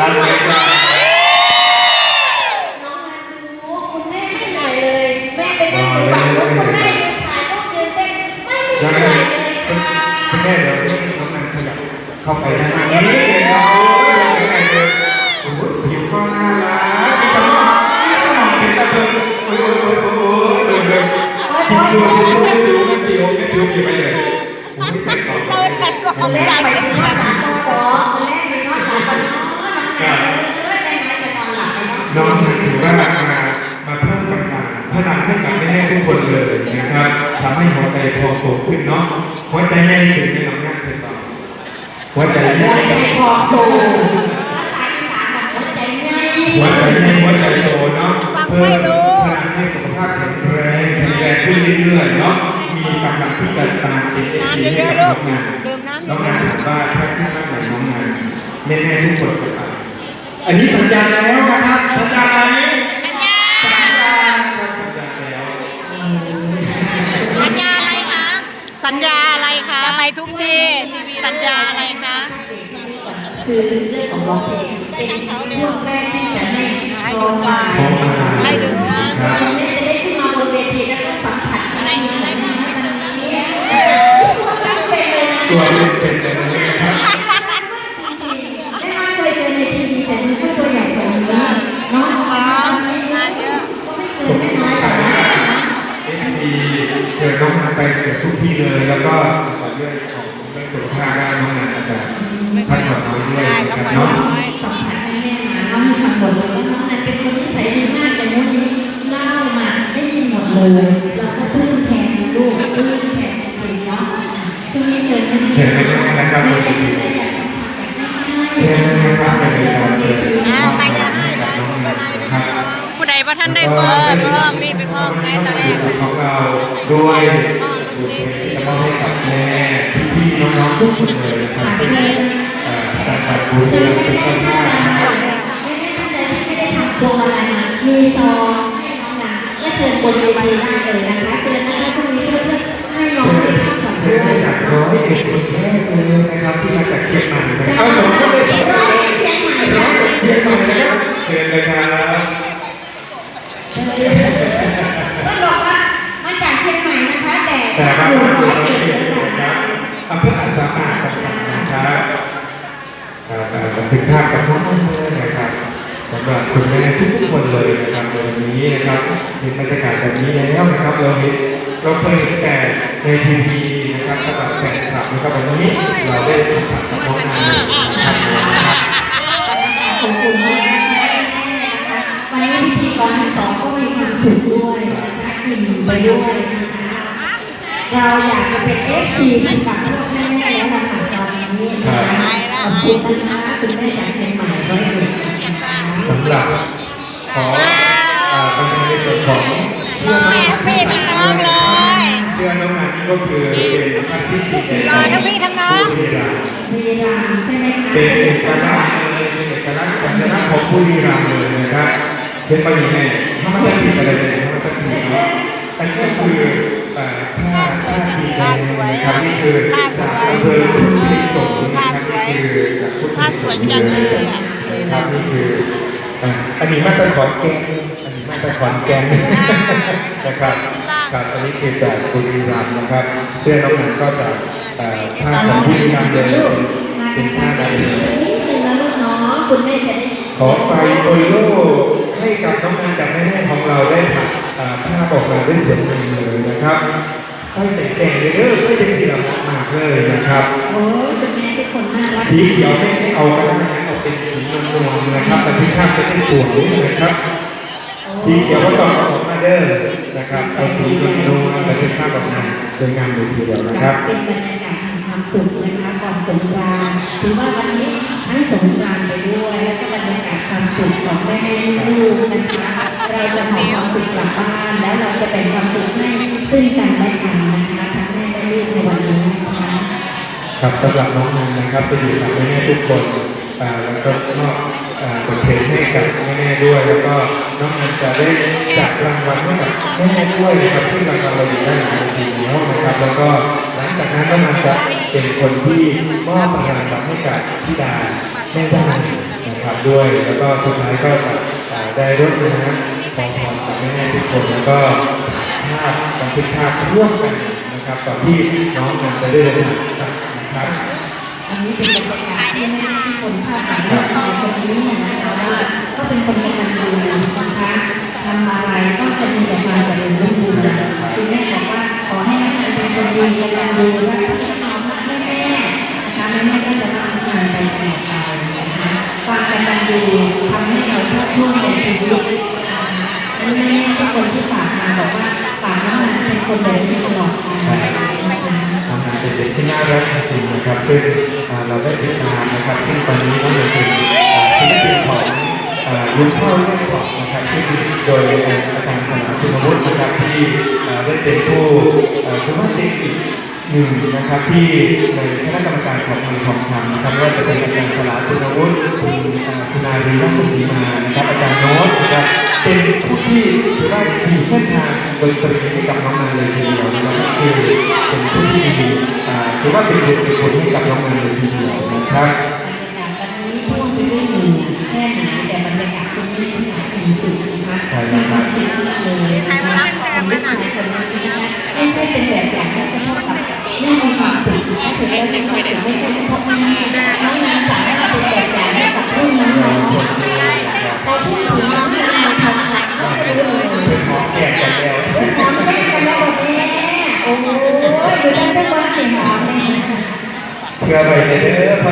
รักไหมครับน้องนันรู้คุณแม่ไม่เหนเลย แม่ไปนั่งอยู่ฝั่งนู้นคุณแม่ยืนถ่ายรูปยืนเต้นไม่มีเหยังนื่ไงอยเลยค่ะคุณแม่เดี๋ยวน้องนันขยับเข้าไปด้านหน้านี้เลยครับโอ้ยยังไงเลยโอ้โหผิวก็น่ารักมีคำว่ามีสมองเป็นตะเบิงโอ้ยโอ้ยโอ้ยโอ้ยโอ้ยโอ้ยโอ้ยผิวผิวผิวผิวไม่ผิวผิวผิวไปเลยโอ้ยใส่ก่อนเราใส่กล่องคนแรใส่กไปไปซื้อมาส พองโตขึ้นเนาะหัวใจใหญ่ขึ้นในหลังงานเป็นต่อหัวใจใหญ่หัวใจพองโตภาษาอีสานบอกหัวใจง่ายหัวใจใหญ่หัวใจโตเนาะเพิ่มพลังให้สุขภาพแข็งแรงแข็งแรงขึ้นเรื่อยๆเนาะมีกำลังที่จะตามเป็นเอฟซีให้กับน้องงานดื่มน้ำน้องงานถามว่าถ้าขึ้นมากกว่าน้องงานแม่ๆทุกคนจะตามอันนี้สัญญาแล้วนะครับสัญญาไหมสัญญาสัญญาครับสัญญาแล้ว สัญญาอะไรคะ สัญญาอะไรคะ จะไป ทุกที่สัญญาอะไรคะคือเรื่องของร้องเพลงเป็นช่วงแรกที่จะให้ลองมาขอมาให้ดื่มน้ำครับคนนี้จะได้ขึ้นมาบนเวทีแล้วก็สัมผัสอะไรอะไรแบบนี้มันนี้เป็นเลยนะตัวเป็นเป็นเป็นเลยนะครับจริงๆไม่ว่าเคยเจอในทีวีแต่มันก็ตัวใหญ่กว่านี้เนาะตอนนี้งานเยอะก็ไม่เคยไม่น้อยหรอกนะเอฟซีเชิญน้องนันไปเกือบทุกที่เลย พักผ่อนน้อยด้วยนะครับเนาะสัมผัสให้แม่มาน้องมีฟังหมดเลยว่าน้องนันเป็นคนนิสัยดีมากแต่โน้นนี้เล่ามาได้ยินหมดเลยเราก็ปลื้มแทนนะลูกปลื้มแทนจริงๆเนาะช่วงนี้เชิญท่านเชิญแม่ๆนะครับไม่บนเวได้ทีไม่ได้อยากสัมผัสแบบง่ายๆเชิญแม่ๆครับจะเป็นการเชิญอะมอบไปให้เลยกับน้องนันนะครับผู้ใดว่าท่านได้แล้วขก็อเพิ่มรีบไปเพิ่มไงตอนแรกของเราด้วยบุญที่จะมอบให้กับแม่พี่ๆน้องๆทุกคนเลยนะครับ ซึ่งเอ่อจากบัตรบุญเป็นเจ้าภาพนะครับไม่ท่านใดที่ไม่ได้ทำพวงมาลัยมีซองให้น้องนันก็เชิญบนเวทีได้เลยนะคะเชิญนะคะช่วงนี้เพื่อให้น้องได้พักผ่อนเชิด้ญวมายจากร้อยเอ็ดคนแรกเลยนะครับที่มาจากเชียงใหม่นะครับเอาสมทบเลยครับร้อยเลยเชียงใหม่ร้อนะเชียงใหม่นะครับเชิญเลยครับต้อ อ่าอ่าบันทึกภาพกับน้องๆเลยนะครับสำหรับคุณแม่ทุกๆคนเลยนะครับในวันนี้นะครับเห็นบรรยากาศแบบนี้แล้วนะครับเราเห็นเราเคยเห็นแต่ในทีวีนะครับสำหรับแฟนคลับนะครับวันนี้เราได้สัมผัสกับน้องนายนะครับขอบคุณมากนะคะนะคะวันนี้พิธีกรทั้งสองก็มีความสุขด้วยนะคะอิ่มไปด้วยนะคะเราอยากจะเป็นเอฟซีกับพวกแม่ๆแล้วล่ะค่ะตอนนี้นะคะ ขอบคุณนะคะคุณแม่จากเชียงใหม่ร้อยเอ็ดสำหรับขออ่าเป็นในส่วนของเสื้อน้องทั้งพี่ทั้งน้องเลยเสื้อน้องนันนี่ก็คือเป็นผ้าสิ้นปีแดงรอทั้งพี่ทั้งน้องบุรีรัมย์มีรามใช่ไหมคะเป็นเอกลักษณ์เลยเป็นเอกลักษณ์สัญลักษณ์ของบุรีรัมย์เลยนะครับเป็นบะหมี่แม่ถ้ามันต้องผิดอะไรเนี่ยถ้ามันต้องผิดเนาะอันนี้ก็คือผ้าผ้าดีแดงนะครับนี่คือจากอำเภอ สวยจังเลยอะครับนี่คืออะอันนี้มาตรขอนแกนอันนี้มาตรขอนแกนนะครับครับอันนี้คือจากบุรีรัมย์นะครับ เสื้อน้องหนังก็จากเอ่อผ้าของบุรีรัมย์เลยเป็นเป็นผ้าลายนิดนึงนะลูกเนาะคุณแม่จะได้ขอไฟโอโลให้กับน้องนางจากแม่ๆของเราได้ผัดอ่าภาพออกมาได้สวยงามเลยนะครับไฟแจ่งๆเลยเด้อไฟเป็นสีดำมากเลยนะครับโอ้ สีเขียวไม่ไม่เอาก็ได้นะเอาเป็นสีนวลๆนะครับแต่ที่ภาพจะได้สวยนะครับ สีเขียวก็ต้องเอาออกมาเด้อนะครับเอาสีนวลๆแต่ที่ภาพออกมาสวยงามเลยทีเดียวนะครับเป็นบรรยากาศแห่งความสุขนะคะก่อนสงกรานต์ถือว่าวันนี้ทั้งสงกรานต์ไปด้วย แล้วก็บรรยากาศความสุขของแม่แม่ลูกนะคะเราจะหอบความสุขกลับบ้าน แล้วเราจะแบ่งความสุขให้ซึ่งกันและกันนะคะ ครับสำหรับน้องนันนะครับจะอยู่กับแม่ๆทุกคนแล้วก็มอบบทเพลงให้กับแม่ๆด้วย แล้วก็น้องนันจะได้จัดรางวัลให้กับแม่ด้วยนะครับซึ่งรางวัลเราอยู่ด้านหลังทีแล้วนะครับ แล้วก็หลังจากนั้นน้องนันจะเป็นคนที่มอบรางวัลให้กับพี่ดาแม่ย่านะคนะครับด้วย แล้วก็สุดท้ายก็จะได้รถน้ำของขวัญกับแม่ๆทุกคนแล้วก็ภาพบันทึกภาพร่วมกันนะครับก่อนที่น้องมันจะได้เดินทางนะครับ อันนี้เป็นบรรยากาศที่แม่ทุกคนภาคหลังลูกชาคนนี้นะคะว่าก็เป็นคนกตัญญูน อ่ายุคเข้าเรื่องของนะครับซึ่งโดยอาจารย์สนามคุณวุฒินะครับที่ได้เป็นผู้คือว่าเป็นอีกหนึ่งนะครับที่ในคณะกรรมการของทางทองคำนะครับว่าจะเป็นอาจารย์สลาคุณวุฒิคุณสุนารีรัตนศรีมานะครับอาจารย์โน้ตนะครับเป็นผู้ที่ถือว่าทีเส้นทางดนตรีให้กับน้องมาเลยทีเดียวนะครับคือเป็นผู้ที่ถือว่าเป็นบุญเป็นผลให้กับน้องมาเลยทีเดียวนะครับ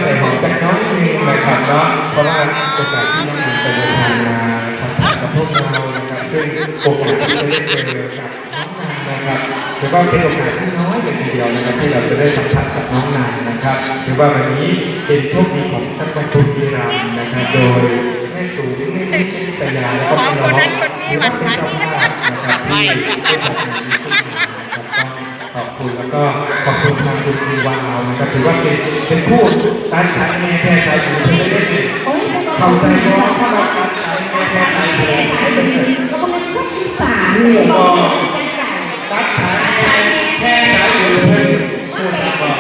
เด้อพอได้หอมจากน้องนึงนะครับเนาะเพราะว่าโอกาสที่น้องมันจะเดินทางมาสัมผัสกับพวกเรานะครับซึ่งโอกาสที่จะได้เจอกับน้องนางนะครับถือว่าเป็นโอกาสที่น้อยเลยทีเดียวนะครับที่เราจะได้สัมผัสกับน้องนางนะครับถือว่าวันนี้เป็นโชคดีของจักรพรรดิรัมนะครับโดยแม่ตู่แม่นินิตยาแล้วก็น้องถือว่าเป็นเจ้นะครับที่ได้จัดงานนี้ขึ้นนะครับขอบ คุณแล้วก็ขอบคุณทางคุณคุณวาวนะครับถือว่าเป็นเป็นผู้ตัดสายแม่แพร่สายหูเพื่อเล่นเข้าใจว่าถ้าเราตัดสายแม่แพร่สายหูเขาก็เป็นพวกที่สามเลยก็เป็นไก่ตัดสายแม่แพร่สายหูเพื่อผู้ทำบอก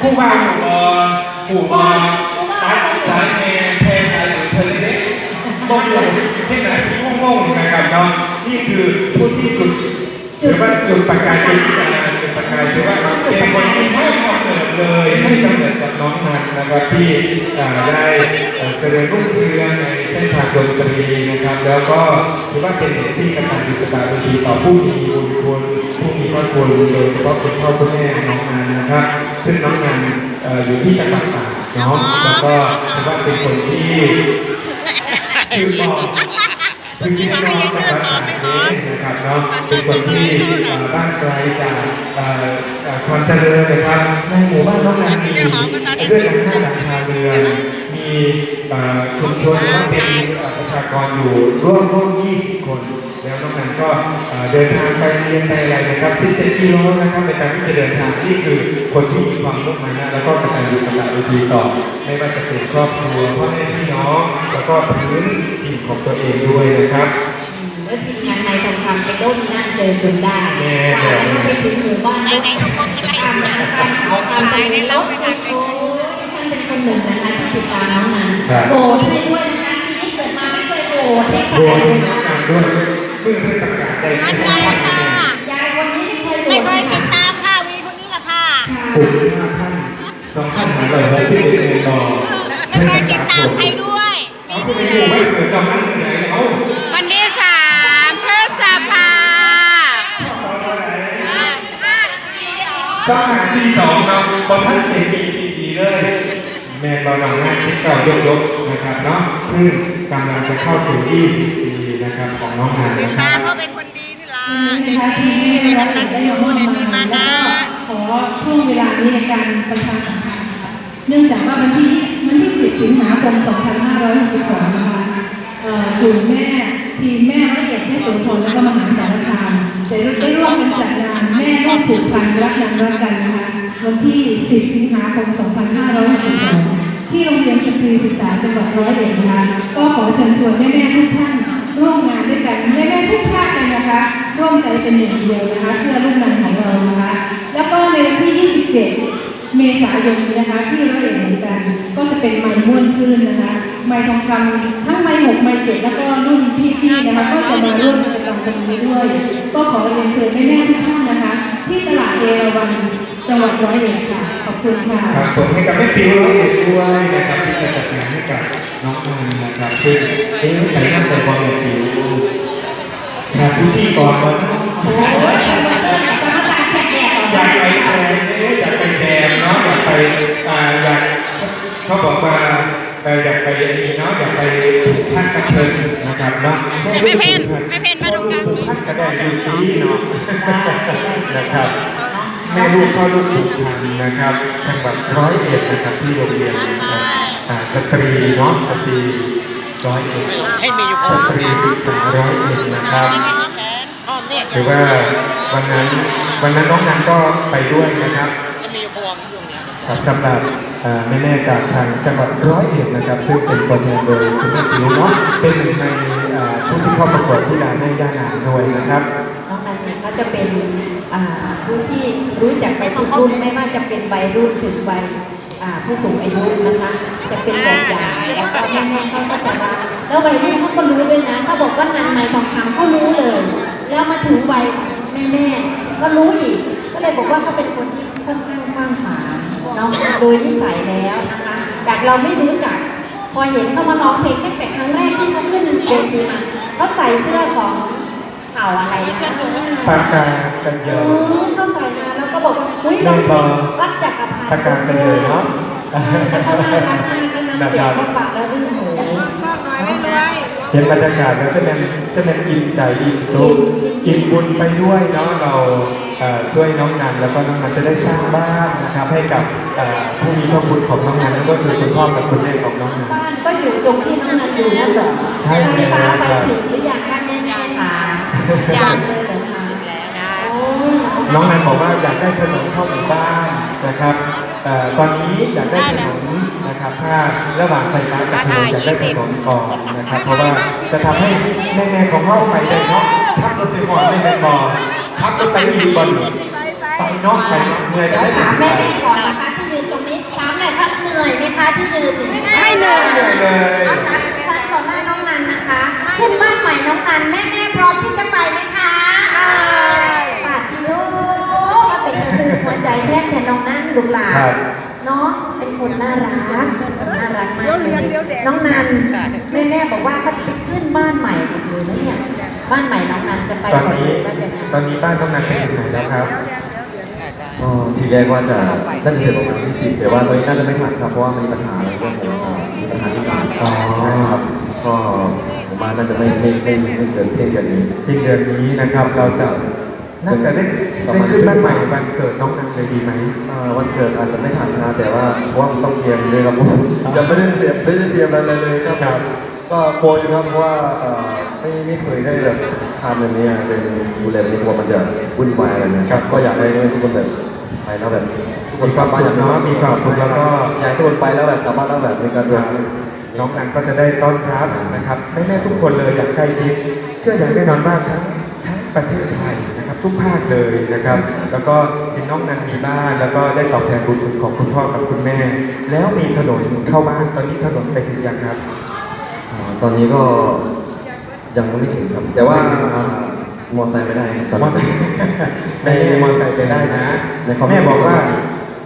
ผู้วางหูบอผู้บอตัดสายแม่แพร่สายหูเพื่อเล่นบ้องหลงที่ไหนที่งงๆนะครับเนาะนี่คือผู้ที่จุด ถือว่าจุดประกายจุดจุดประกายถือว่าเป็นคนที่ให้กำเนิดเลยให้กำเนิดกับน้องนันนะครับที่ได้เจริญรุ่งเรืองในเส้นทางดนตรีนะครับ แล้วก็ถือว่าเป็นเด็กที่กตัญญูกตเวทีต่อผู้มีบุญคุณผู้มีพระคุณโดยเฉพาะคุณพ่อคุณแม่น้องนันนะครับ ซึ่งน้องนันเอ่ออยู่ที่จังหวัดตากเนาะแล้วก็ถือว่าเป็นคนที่คือบอก คือพี่น้องจังหวัดตากเองนะครับเนาะเป็นคนที่บ้านไกลจากความเจริญนะครับในหมู่บ้านน้องนาดีด้วยกันห้าหลังคาเรือนมีชุมชนว่าเป็นประชากรอยู่ร่วมร่วม20 คน แล้วน้องนันก็เอ่อเดินทางไปเรียนไปอะไรนะครับ17กิโลนะครับในการที่จะเดินทางนี่คือคนที่มีความมุ่งมั่นนะแล้วก็กตัญญูกตเวทีต่อไม่ว่าจะเป็นครอบครัวพ่อแม่พี่น้องแล้วก็พื้นถิ่นของตัวเองด้วยนะครับแล้วทีมงานในทองคำไปด้นนั่นเจอจนได้แน่กว่าจะไปถึงหมู่บ้านไหนๆก็คงอะไรตามมาตามเขาตามไปในรถโอ้โหฉันเป็นคนหนึ่งนะคะที่ติดตามน้องนันโหวตให้ด้วยนะคะที่นี่เกิดมาไม่เคยโหวตให้ใครรวมเลถึยงน้องนะนันด้วย เมื่อเพื่อประกาศได้อันที่ใดท่านค่ะยายคนนี้ไม่เคยโหวไม่ตเคยติดตามค่ะวีคนนี้แหละค่ะกลุ่มห้าท่านสองท่านหายไปเลยที่เรียนต่อไม่เคยติดตามใครด้วยเอาคุณไปอยู่ไม่เกิดกับนั้นที่ไหนเอาวันที่สามพฤษภาสถานที่สองเราพอท่านเป็นมีซีดีเลยแมนบอลหลังหน้าชิดเก่ายกยกๆนะครับเนาะเพิ่งกำลังจะเข้าสู่20ปี นะครับของน้องนานติดนตาเขาเป็นคนดีนี่ล่ะเด็กดีเด็กตันยูเด็กมีมานะขอช่วงเวลานี้ในการประชาสัมพันธ์นะคะเนื่องจากว่าวันที่วันที่ 10 สิงหาคม 2562 นะคะกลุ่มแม่ทีมแม่ละเอียดที่โสธรและก็มหาสารคามจะได้ร่วมกันจัดงานแม่ร่วมผูกพันรักกันรักกันนะคะวันที่ 10 สิงหาคม 2562ที่โรงเรียนสตรีศึกษาจังหวัดร้อยเอ็ดนะคะก็ขอเชิญชวนแม่ๆทุกท่าน ร่วมงานด้วยกันแม่ๆทุกภาคเลยนะคะร่วมใจเป็นหนึ่งเดียวนะคะเพื่อลูกหลานของเรานะคะแล้วก็ในวันที่ 27 เมษายนนี้นะคะที่ร้อยเอ็ดเหมือนกัน ก็จะเป็นไม้ม่วนซื่นนะคะไม้ทองคำทั้งไม้หกไม้เจ็ดแล้วก็รุ่นพี่ๆนะคะก็จะมาร่วมกิจกรรมตรงนี้ด้วยก็ขอเรียนเชิญแม่ๆทุกท่านนะคะ ที่ตลาดเอราวัณจังหวัดร้อยเอ็ดค่ะ คุณค่ะ ครับผมให้กับแม่ปิวร้อยเอ็ดด้วยนะครับที่จะจัดงานให้กับน้องนันนะครับซึ่งเอ๊ะใครนั่งแต่บอลแม่ปิวงานพื้นที่ก่อนวันนี้โอ้ยสมการแขกแดดอยากไปแจมเอ๊ะอยากไปแจมเนาะอยากไปอ่าอยากเขาบอกว่าเอออยากไปนี่เนาะอยากไปผูกพันกับเพิ่นนะครับเนาะไม่เพนไม่เพนมาตรงกลางผูกพันกับแดนยูทีเนาะนะครับ แม่ลูกพ่อลูกผูกพันนะครับจังหวัดร้อยเอ็ดนะครับที่โรงเรียนนะครับสตรีเนาะสตรีร้อยเอ็ดให้มีอยู่สตรีศึกษาร้อยเอ็ดนะครับหรือว่าวันนั้นวันนั้นน้องนันก็ไปด้วยนะครับให้มีอยู่พวงอยู่เนี่ยครับสำหรับเอ่แม่จากทางจังหวัดร้อยเอ็ดนะครับ ซึ่งเป็นตัวแทนโดยคุณแม่ผิวเนาะเป็นหนึ่งในผู้ที่เข้าประกวดที่ดานแม่ย่านางด้วยนะครับน้องนันเนี่ยเขาจะเป็น ผู้ที่รู้จักไปทุกรุ่นไม่ว่าจะเป็นวัยรุ่นถึงวัยผู้สูงอายุนะคะ จะเป็นแบบอย่างแล้วก็แม่ๆเขาก็จะรักแล้ววัยรุ่นเขาก็รู้ด้วยนะเขาบอกว่านันไม้ทองคำก็รู้เลย แล้วมาถึงวัยแม่ๆก็รู้อีก ก็เลยบอกว่าเขาเป็นคนที่ค่อนข้างกว้างขวางเนาะโดยนิสัยแล้วนะคะจากเราไม่รู้จักพอเห็นเขามาร้องเพลงตั้งแต่ครั้งแรกที่เขาขึ้นเวทีมาเขาใส่เสื้อของ เผ่าอะไรนะปากกากันเยโอ้อะยเขาใส่มาแล้วก็บอกว่าอุ้ยร้องเพลงรักจักรพันธ์ปากกากันเยอะเนาะแล้วเขาน่ารักมากแล้วน้ำเสียงเขาฝากแล้วรื่นหูเห็นบรรยากาศแล้วจะเป็นจะเป็นอินใจอินซุปอินบุญไปด้วยเนาะเราเอ่อช่วยน้องนันแล้วก็น้องนันจะได้สร้างบ้านนะครับให้กับเอ่อผู้มีพระคุณของน้องนันนั่นก็คือคุณพ่อกับคุณแม่ของน้องนันบ้านก็อยู่ตรงที่น้องนันอยู่นั่นเหรอใช่ไฟฟ้าแล้วไปครับถึงหรือยัง ยังเลยเหรอคะแล้วนะโอ้ยน้องนันบอกว่าอยากได้ถนนเข้าหมู่บ้านนะครับเอ่อตอนนี้อยากได้ถนนนะครับถ้าระหว่างไฟฟ้ากับถนนอยากได้ถนนก่อนนะครับ เพราะว่าจะทำให้แม่ๆของเขาไปได้เนาะขับรถไปก่อนไม่เป็นก่อนขับรถไปดีบอลไปเนาะไปเนาะเมื่อยจะเดี๋ยวได้ถามไปแม่ๆก่อนนะคะที่ยืนตรงนี้ถามหน่อยครับเหนื่อยไหมคะที่ยืนอยู่ไม่เหนื่อยเลย อาจารย์อีกครั้งต่อหน้าน้องนันนะคะ ขึ้นบ้านใหม่น้องนันแม่แม่ๆพร้อมที่จะไปไหมคะป ลูกหลานครับเนาะเป็นคนน่ารักน่ารักมากเลยน้องนันแม่แม่ๆบอกว่าเขาจะไปขึ้นบ้านใหม่หมดเลยนะเนี่ยบ้านใหม่น้องนันจะไปตอนหมดนี้เลยว่าอย่างนั้นตอนนี้บ้านน้องนันไปถึงไหนแล้วครับก็ทีแรกว่าจะน่าจะเสร็จประมาณที่สิบแต่ว่าตอนนี้น่าจะไม่ทันครับเพราะว่ามันมีปัญหาอะไรเรื่องของเอ่อมีปัญหาที่บ้านอ๋อใช่ครับก็ผมว่าน่าจะไม่ไม่ไม่ไม่เกินเส้นเดือนนี้สิ้นเดือนนี้นะครับเราจะ น่าจะได้ได้ขึ้นบ้านใหม่วันเกิดน้องนันเลยดีไหมเอ่อวันเกิดอาจจะไม่ทันนะแต่ว่าเพราะว่ามันต้องเตรียมเลยครับผมยังไม่ได้เตรียมไม่ได้เตรียมอะไรเลยครับครับก็กลัวอยู่ครับเพราะว่าเอ่อไม่ไม่เคยได้แบบทำแบบนี้เป็นดูแลในครัวมันจะวุ่นวายอะไรเงี้ยครับก็อยากให้ทุกคนแบบไปแล้วแบบทุกคนมีความสุขเนาะมีความสุขแล้วก็อยากให้ทุกคนไปแล้วแบบกลับบ้านแล้วแบบมีการคเดิรันบน้องนันก็จะได้ต้อนรับนะครับแม่แม่ๆทุกคนเลยอย่างใกล้ชิดเชื่ออย่างแน่นอนว่าทั้งทั้งประเทศไทยนะครับ ทุกภาคเลยนะครับ แล้วก็เห็นน้องนันมีบ้าน แล้วก็ได้ตอบแทนบุญคุณของคุณพ่อกับคุณแม่ แล้วมีถนนเข้าบ้านตอนนี้ถนนไปถึงยังครับอ่าตอนนี้ก็ยังไม่ถึงครับ แต่ว่ามอไซค์ไม่ได้ครับตอนมอนี้ ไซค์แม่มอไซค์ไปได้นะในความแม่รู้สึบอกว่า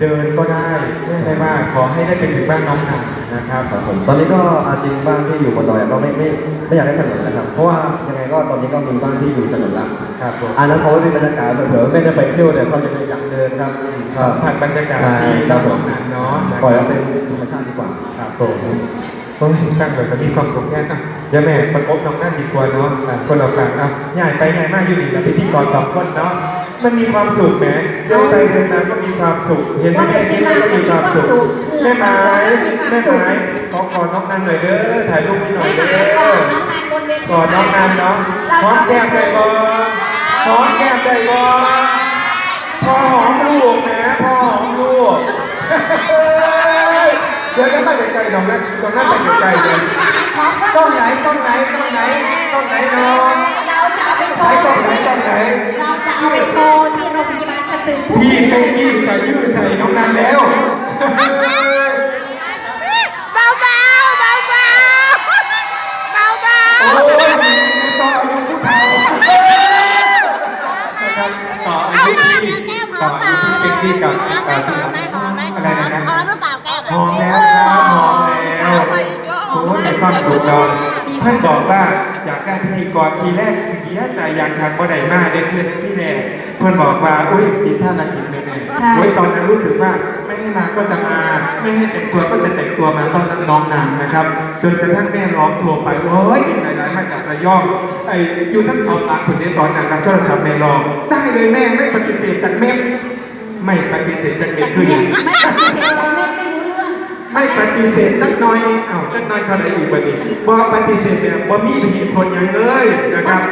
เดินก็ได้แม่ไม่ว่าขอให้ได้ไปถึงบ้านน้องหนัน นะครับครับผมตอนนี้ก็อาจริงบ้านที่อยู่บนดอยก็ไม่ไม่ไม่อยากได้ถนนนะครับ เพราะว่ายังไงก็ตอนนี้ก็มีบ้านที่อยู่ถนนละครับผมอันนั้นเขาไม่เป็นบรรยากาศเผื่อๆไม่ได้ไปเที่ยวเนี่ยเขาจะอยากเดินครับครัสับมผัสบรรยากาศใช่ที่ครัเราบผน้อมงหนันเนาะนะปล่อยว่าเป็นธรรมชาติดีกว่าครับผมโอ้ยตั้งแบบมีความสุขแค่อะเดี๋ยวแม่ประกบน้องนั่นดีกว่าเนาะอะคนเราฟังอะใหญ่ไปใหญ่มากอยู่นี่แล้วพิธีกรสองคนเนาะ มันมีความสุขแหมเดินไปเดินมาก็มีความสุข เห็นแม่แม่ยิ้มแล้วก็มีความสุขแม่ไม้แม่ไม้ขอกอดน้องนันหน่อยเด้อถ่ายรูปให้หน่อยแม่เด้หมายก่อนอน้องนันบนเวทีกอดน้องนันเนาะหอมแก้มใจบอหอมแก้มใจบอพอหอมลูกนะพอหอมลูกเดี๋ยวจะไปไกลๆน้องนะน้องนั่นไปไกลๆเลยของก็กล้องไหนกล้องไหนกล้องไหนกล้องไหนน้อง โชว์ เราจะเอาไปโชว์ที่โรงพยาบาลสตึกพี่เป็นกี้จะยื้อใส่น้องนันแล้ว เบาเบาเบาเบาเบาเบาโอ้ยมีตอนอายุผู้เฒ่านะครับต่ออายุพี่ต่ออายุพี่เป็กกี้กับกับพี่ครับอะไรนะคหรับอมหรือเปล่าแก้วหอมแล้วครับหอมแล้วโอ้ยมีความสุขเรา ท่านบอกว่าอยากได้พิธีกรทีแรกเสียใจอยากทางบ่ได้มากได้ขึ้นที่แรกเพื่อนบอกว่าอุ้ยติดภารกิจแน่ใช่ๆโอ้ยตอนนั้นรู้สึกว่าไม่ให้มาก็จะมา ไม่ให้แต่งตัวก็จะแต่งตัวมาตอนนั้นน้องนำนะครับ จนกระทั่งแม่ร้องโทรไปโอ้ยดีใจร้ายมาจากระยองไอ้อยู่ทั้งเขาปากคนนี้ตอนนั้นรับโทรศัพท์แม่ร้อง ได้เลยแม่ไม่ปฏิเสธจากแม่ไม่ปฏิเสธจากแม่คืออย่างไม่ปฏิเสธเราไม่ไม่รู้เรื่องไม่ปฏิเสธจักหน้อยนี่เอ้าจักห น้อยเท่าไหร่อีกบัดนี้บ่ปฏิเสธแบบบ่มีเหตุผลอย่างเลยนะครับ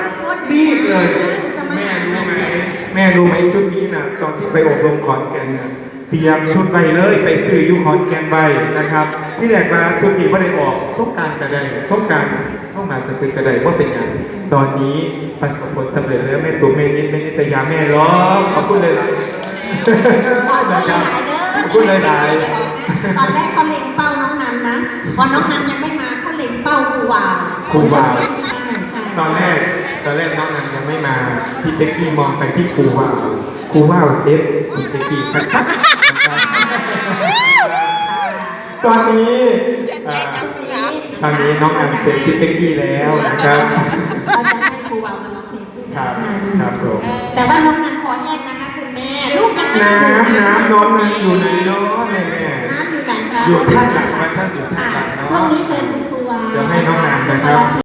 รีบเลย แม่รู้ไหมแม่รู้ไหมชุดนี้นะตอนที่ไปอบรมขอนแก่นน่ะเตรียมชุดไปเลยไปซื้ออยุขอนแก่นใบนะครับ ที่แรกมาชุดนี้บ่ได้ออกสงกรารกระไดสงกรารต้องมาสตึกกระไดว่าเป็นอย่างตอนนี้ประสบผลสำเร็จแล้วแม่ตุ๊กแม่นิดแม่นิตยาแม่ร้องขอบคุณเลยล่ะนะครับขอบคุณเลยหลายตอนแรกเขาเล็งเป้า น้องนันนะ พอน้องนันยังไม่มาเขาเล็งเป้าครูวาวครูวาวใช่ใช่ตอนแรกตอนแรกน้องนันยังไม่มาพี่เป๊กกี้มองไปที่ครูว่าวครูว่าวเซฟพี่เป๊กกี้กันครับตอนนี้เอ่อตอนนี้น้องนันเซฟพี่เป๊กกี้แล้วนะครับเราจะให้ครูวาวมาร้องเพลงคู่ครักับบน้องนันครับผมแต่ว่าน้องนันคอแห้งนะคะคุณแม่ลูกยังไม่น้ได้ดื่มำน้ำน้องนันอยู่ไหนเนาะแม่แม่น้ำ อยู่ไหนคะอยู่ท่านหลังมาซะอยู่ท่านหลังเนาะช่วงนี้เชิญคุณครูวาวเดี๋ยวให้น้องนันนะครับ